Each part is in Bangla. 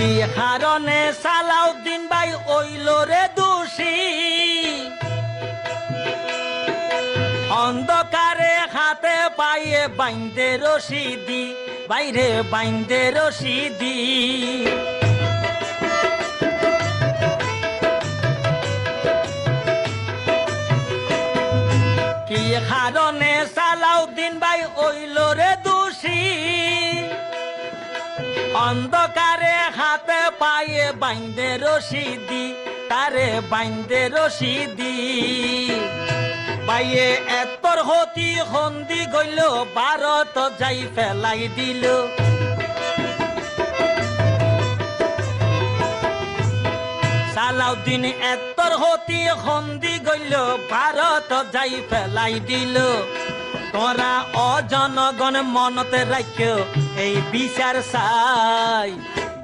কি হারনে সালাউদ্দিন ভাই ওইল রে দোষী। অন্ধকারে হাতে পায়ে বাইন্দে রশিদি, বাইরে বাইন্দে রশিদি। কি হারনে সালাউদ্দিন ভাই ওইল রে দোষী? অন্ধকারে হাতে পায়ে বাইন্দে রশিদি, তারে বাইন্দে রশিদি। বাইয়ে এতর হতি হন্দি গইল ভারত যাই ফেলাই দিল। সালাউদ্দিন এতর হতি হন্দি গইল ভারত যাই ফেলাই দিল। তোরা অজনগণ মনতে রাখিও এই বিচার চাই।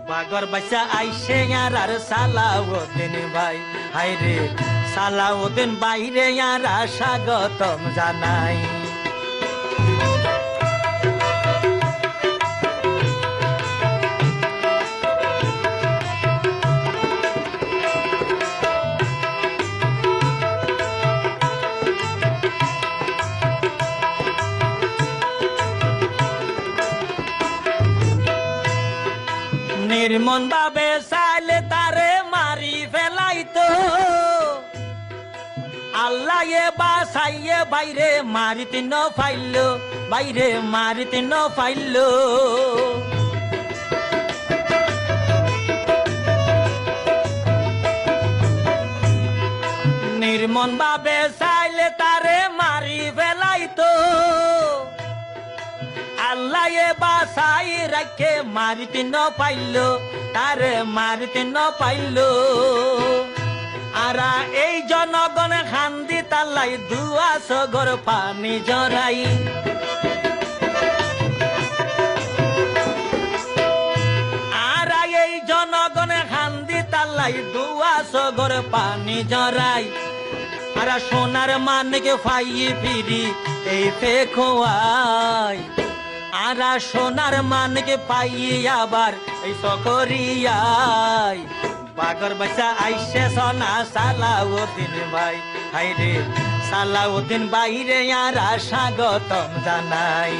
বাগর বাচ্চা আইসে আর আর সালাউদ্দিন ভাই। হাই রে সালাউদ্দিন বাইরে আর স্বাগতম জানাই। নির্মন বাবে চাইলে তারে মারি ফেলাইতো। আল্লাহ এ বাসাইয়ে বাইরে মারিতে ন ফাইল বাইরে মারিতে ন ফাইল নির্মন বাবে চাইলে তারে মারি ফেলাইতো। আল্লাহ বাসাই রাখে মারিতে ন পাইল, তারে মারিতে ন পাইল। আরা এই জনগণ খান্দি তাল্লাই দুয়া সগর পানি জরাই আরা এই জনগণ খান্দি তাল্লাই দুয়া সগর পানি জরাই আর সোনার মানকে ফাইয়ে ফিরি, এই ফে খোয়াই আর সোনার মানকে পাইয়ে আবার এই সকরিয়াই বাগর বাচ্চা আইসে সোনা, সালাউদ্দিন ভাই। হাই রে, সালাউদ্দিন বাইরে আর স্বাগতম জানাই।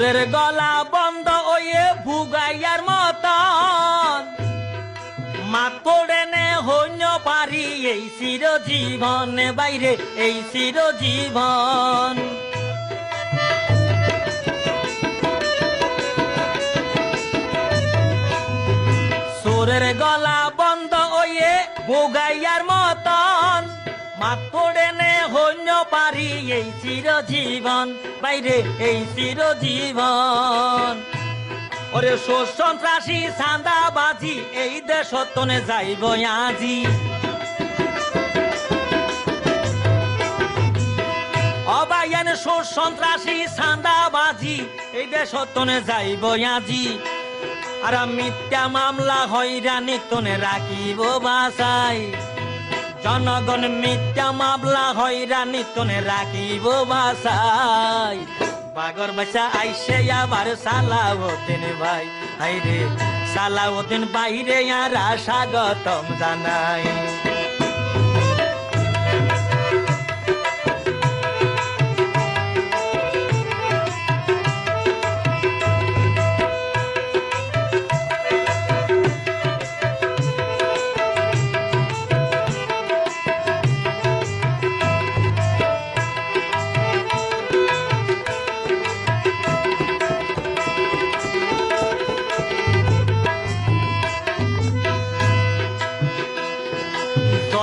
সোরের গলা বন্ধ ওয়ে ভুগাইয়ার মতন। মাতোড়ে নে হইন পারি এই চির জীবন বাইরে এই চির জীবন সোরের গলা বন্ধ ওয়ে ভুগাইয়ার মতন। মাতোড়ে নে পারি এই চির জীবন বাইরে এই চির জীবন ওরে শোষ সন্ত্রাসী চাঁদাবাজি এই দেশ তনে যাইব আজি। অবায়ন শোষ সন্ত্রাসী চাঁদাবাজি এই দেশ তনে যাইব আজি। আর মিথ্যা মামলা হইরানি তনে রাখিব বাসাই জনগণ মিথ্যা মামলা হয়রানি তোনে রাখিব বাসাই বাগর বাসা আইসে আবার সালাউদ্দিন ভাই। হাই রে সালাউদ্দিন বাইরে আর স্বাগতম জানাই।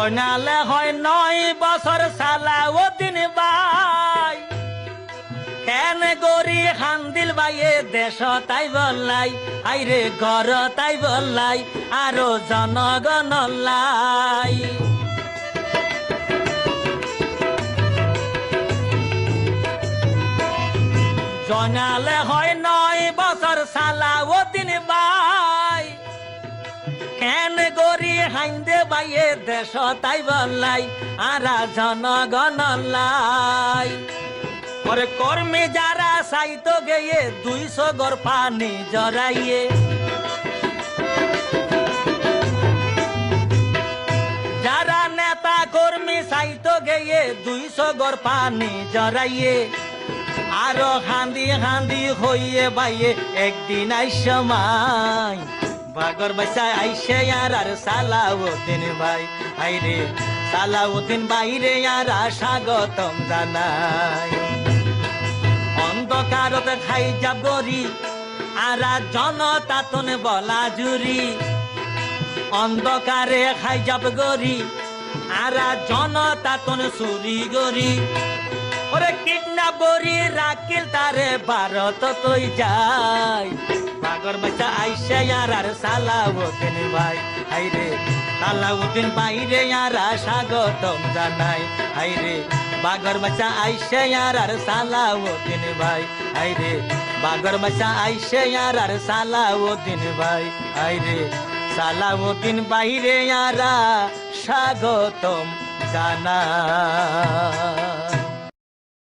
নালে হয় নয় বছর সালা ও দিন বাই কেন গরি হান্দিল এ দেশ তাই বললাই, আইরে ঘর তাই বললাই, আরও জনগণ লাই। জনালে হয় নয় বছর সালা ও দিন বাই কেন গরি বাইয়ে দেশ তাই আরা জনগণ ওরে কর্মী যারা গেয়ে দুইশো গর পানি যারা নেতা কর্মী সাইতো গেয়ে দুইশো গর পানি জরাইয়ে আরও হান্দি হান্দি হইয়ে বাইয়ে একদিন আই সময় বাগর বাসা আইসে আর আর সালাউদ্দিন ভাই। আইরে সালাউদ্দিন বাইরে আর স্বাগতম জানাই। অন্ধকারত খাই যাব গরি আর জনতা তনে বলা জুরি। অন্ধকারে খাই যাব গরি, আর জনতা তনে চুরি গরি। ওরে কিডন্যাপ করি রাখিল তারে, ভারত তুই যাই। বাগর বাচ্চা আইসে আর আর সালাউদ্দিন ভাই। হাইরে, সালাউদ্দিন বাইরে আর স্বাগতম জানাই। হাইরে বাগর বাচ্চা আইসে আর আর সালাউদ্দিন ভাই। হাইরে বাগর বাচ্চা আইসে আর আর সালাউদ্দিন ভাই। হাইরে, সালাউদ্দিন বাইরে আর স্বাগতম জানা